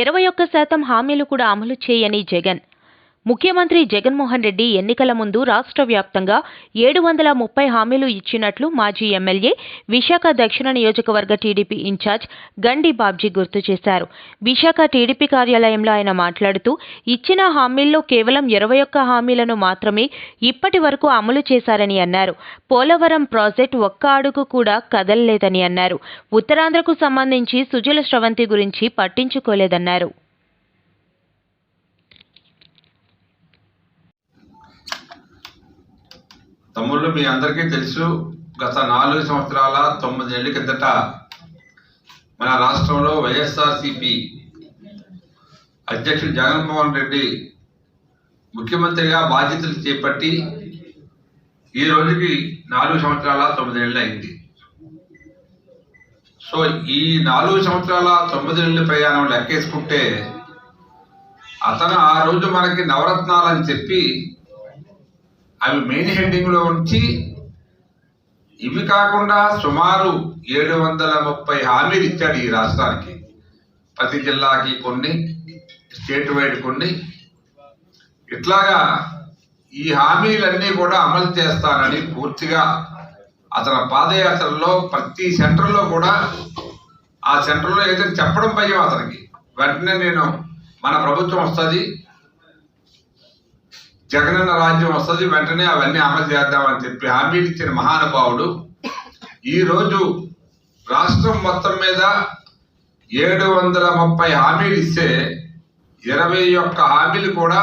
ఇరవై ఒక్క శాతం హామీలు కూడా అమలు చేయని జగన్. ముఖ్యమంత్రి జగన్మోహన్ రెడ్డి ఎన్నికల ముందు రాష్ట్ర వ్యాప్తంగా ఏడు వందల ముప్పై హామీలు ఇచ్చినట్లు మాజీ ఎమ్మెల్యే విశాఖ దక్షిణ నియోజకవర్గ టీడీపీ ఇన్ఛార్జ్ గండి బాబ్జీ గుర్తు చేశారు. విశాఖ టీడీపీ కార్యాలయంలో ఆయన మాట్లాడుతూ ఇచ్చిన హామీల్లో కేవలం ఇరవై ఒక్క హామీలను మాత్రమే ఇప్పటి వరకు అమలు చేశారని అన్నారు. పోలవరం ప్రాజెక్ట్ ఒక్క అడుగు కూడా కదలలేదని అన్నారు. ఉత్తరాంధ్రకు సంబంధించి సుజల స్రవంతి గురించి పట్టించుకోలేదన్నారు. తమ్ముళ్ళు మీ అందరికీ తెలుసు గత నాలుగు సంవత్సరాల తొమ్మిది ఏళ్ళ కిందట మన రాష్ట్రంలో వైఎస్ఆర్సిపి అధ్యక్షుడు జగన్మోహన్ రెడ్డి ముఖ్యమంత్రిగా బాధ్యతలు చేపట్టి ఈ రోజుకి నాలుగు సంవత్సరాల తొమ్మిదేళ్ళు అయింది. సో ఈ నాలుగు సంవత్సరాల తొమ్మిది ఏళ్ళ ప్రయాణం లెక్కేసుకుంటే అతను ఆ రోజు మనకి నవరత్నాలని చెప్పి అవి మెయిన్ హెడ్డింగ్లో ఉంచి ఇవి కాకుండా సుమారు ఏడు వందల ముప్పై హామీలు ఇచ్చాడు ఈ రాష్ట్రానికి. ప్రతి జిల్లాకి కొన్ని స్టేట్ వైడ్ కొన్ని. ఇట్లాగా ఈ హామీలన్నీ కూడా అమలు చేస్తానని పూర్తిగా అతని పాదయాత్రలో ప్రతి సెంటర్లో కూడా ఆ సెంటర్లో ఏదైనా చెప్పడం భయం అతనికి. వెంటనే నేను మన ప్రభుత్వం వస్తుంది జగనన్న రాజ్యం వస్తుంది వెంటనే అవన్నీ అమలు చేద్దామని చెప్పి హామీలు ఇచ్చిన మహానుభావుడు ఈరోజు రాష్ట్రం మొత్తం మీద ఏడు వందల ముప్పై హామీలు ఇస్తే ఇరవై ఒక్క హామీలు కూడా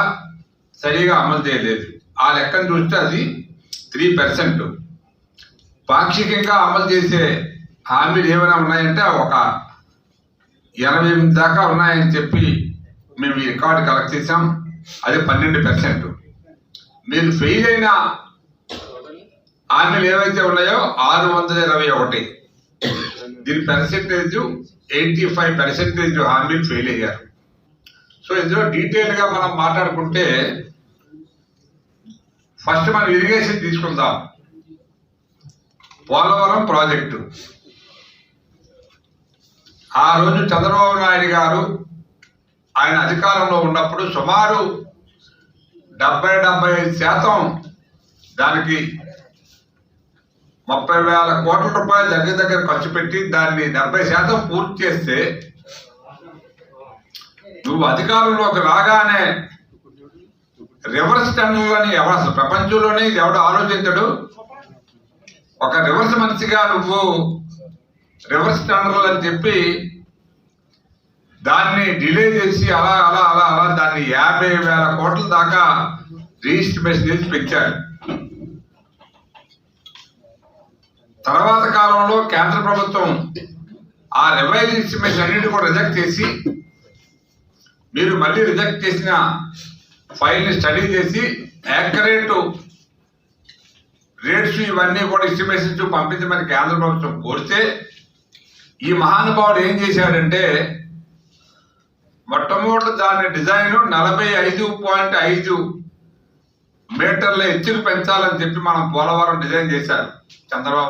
సరిగా అమలు చేయలేదు. ఆ లెక్కను చూస్తే అది త్రీ పర్సెంట్. పాక్షికంగా అమలు చేసే హామీలు ఏమైనా ఉన్నాయంటే ఒక ఎనభై ఎనిమిది దాకా ఉన్నాయని చెప్పి మేము ఈ రికార్డు కలెక్ట్ చేసాం అది పన్నెండు పర్సెంట్. నేను ఫెయిల్ అయిన ఆర్మీలు ఏవైతే ఉన్నాయో ఆరు వందల ఇరవై ఒకటి. దీని పర్సెంటేజ్ ఎయిటీ ఫైవ్ పర్సెంటేజ్ హామీలు ఫెయిల్ అయ్యారు. సో ఇందులో డీటెయిల్గా మనం మాట్లాడుకుంటే ఫస్ట్ మనం ఇరిగేషన్ తీసుకుందాం. పోలవరం ప్రాజెక్టు. ఆ రోజు చంద్రబాబు నాయుడు గారు ఆయన అధికారంలో ఉన్నప్పుడు సుమారు డెబ్బై డెబ్బై ఐదు శాతం దానికి ముప్పై వేల కోట్ల రూపాయలు దగ్గర దగ్గర ఖర్చు పెట్టి దాన్ని డెబ్బై శాతం పూర్తి చేస్తే నువ్వు అధికారంలోకి రాగానే రివర్స్ టన్నులని ఎవరు ప్రపంచంలోనే ఇది ఎవడు ఆలోచించడు? ఒక రివర్స్ మనిషిగా నువ్వు రివర్స్ టన్నర్లు అని చెప్పి దాన్ని డిలే చేసి అలా అలా అలా అలా దాన్ని యాభై వేల కోట్ల దాకా రిజిస్ట్రేషన్ చేసి పెంచారు. తర్వాత కాలంలో కేంద్ర ప్రభుత్వం ఆ రివైజ్ ఎస్టిమేషన్ అన్నింటి కూడా రిజెక్ట్ చేసి మీరు మళ్ళీ రిజెక్ట్ చేసిన ఫైల్ని స్టడీ చేసి యాక్యురేట్ రేట్స్ ఇవన్నీ కూడా ఎస్టిమేషన్స్ పంపించమని కేంద్ర ప్రభుత్వం కోరితే ఈ మహానుభావుడు ఏం చేశాడంటే మొట్టమొదటి దాని డిజైన్ నలభై ఐదు పాయింట్ ఐదు మీటర్ల ఎత్తులు పెంచాలని చెప్పి మనం పోలవరం డిజైన్ చేశారు. చంద్రబాబు